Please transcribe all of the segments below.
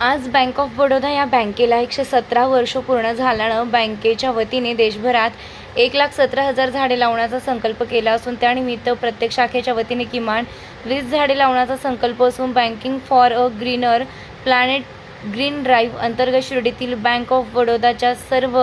आज bank of Baroda या बँकेला एकशे सतरा वर्ष पूर्ण झाल्यानं बँकेच्या वतीने देशभरात एक लाख सतरा हजार झाडे लावण्याचा संकल्प केला असून त्यानिमित्त प्रत्येक शाखेच्या वतीने किमान वीस झाडे लावण्याचा संकल्प असून banking for a greener planet green drive अंतर्गत शिर्डीतील बँक ऑफ बडोदाच्या सर्व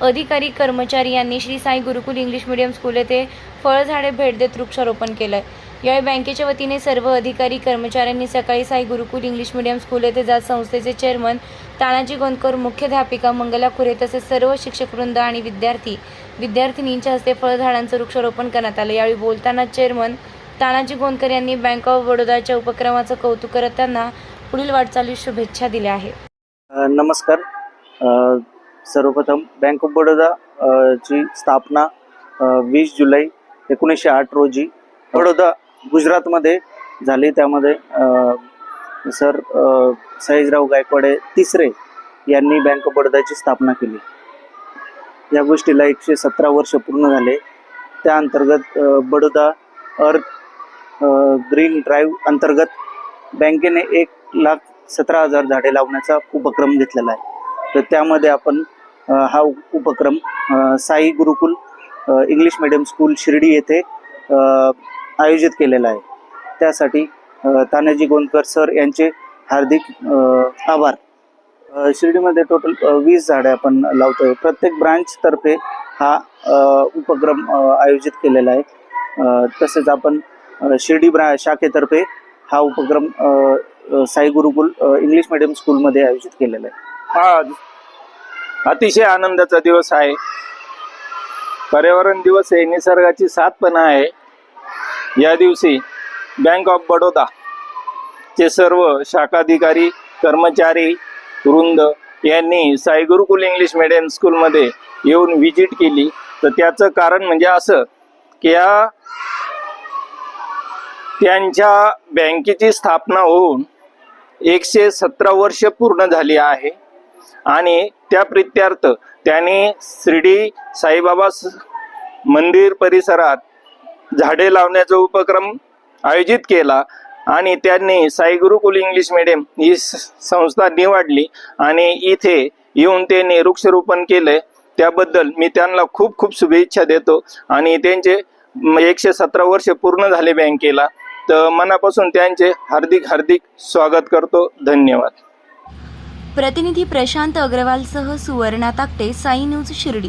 अधिकारी कर्मचारी यांनी Shri Sai Gurukul English medium school येथे फळझाडे भेट देत वृक्षारोपण केलं आहे यावेळी बँकेच्या वतीने सर्व अधिकारी कर्मचाऱ्यांनी सकाळी Sai Gurukul English medium school येथे जात संस्थेचे चेअरमन तानाजी गोंदकर मुख्याध्यापिका मंगला खुरे तसेच सर्व शिक्षकवृंद आणि विद्यार्थी विद्यार्थिनींच्या हस्ते फळझाडांचं वृक्षारोपण करण्यात आलं. यावेळी बोलताना चेअरमन तानाजी गोंदकर यांनी बँक ऑफ बडोदाच्या उपक्रमाचं कौतुक करत त्यांना पुढील वाटचालीस शुभेच्छा दिल्या आहे नमस्कार. सर्वप्रथम बँक ऑफ बडोदा ची स्थापना वीस जुलै एकोणीसशे आठ रोजी बडोदा गुजरातमध्ये झाली. त्यामध्ये सर अ, सयाजीराव गायकवाडे तिसरे यांनी बँक ऑफ बडोदाची स्थापना केली. या गोष्टीला एकशे सतरा वर्ष पूर्ण झाले. त्या अंतर्गत बडोदा अर्थ ग्रीन ड्राईव्ह अंतर्गत बँकेने एक लाख सतरा हजार झाडे लावण्याचा उपक्रम घेतलेला आहे. तर त्यामध्ये आपण हा उपक्रम Sai Gurukul English medium school Shirdi येथे आयोजित केलेला आहे. त्यासाठी तानाजी गोंदकर सर यांचे हार्दिक आभार. शिर्डीमध्ये टोटल वीस झाडे आपण लावतोय. प्रत्येक ब्रांचतर्फे हा उपक्रम आयोजित केलेला आहे. तसेच आपण शिर्डी ब्रा शाखेतर्फे हा उपक्रम साई गुरुकुल इंग्लिश मिडियम स्कूलमध्ये आयोजित केलेला आहे. हा अतिशय आनंदाचा दिवस आहे. पर्यावरण दिवस आहे निसर्गाची साथ पण आहे. या दिवशी बँक ऑफ बडोदा चे सर्व शाखाधिकारी कर्मचारी वृंद यांनी साई गुरुकुल इंग्लिश मिडियम स्कूलमध्ये येऊन व्हिजिट केली. तर त्याचं कारण म्हणजे असं की या त्यांच्या बँकेची स्थापना होऊन एकशे सतरा वर्ष पूर्ण झाली आहे. आणि त्या प्रित्यार्थ त्यांनी शिर्डी साईबाबा स- मंदिर परिसरात झाडे लावण्याचा उपक्रम आयोजित केला आणि त्यांनी साई गुरुकुल इंग्लिश मिडियम ही स- संस्था निवडली आणि इथे येऊन त्यांनी वृक्षरोपण केले. त्याबद्दल मी त्यांना खूप खूप शुभेच्छा देतो आणि त्यांचे एकशे सतरा वर्ष पूर्ण झाले बँकेला. तर मनापासून त्यांचे हार्दिक हार्दिक स्वागत करतो. धन्यवाद. प्रतिनिधी प्रशांत अग्रवालसह सुवर्णा ताकटे साई न्यूज शिर्डी.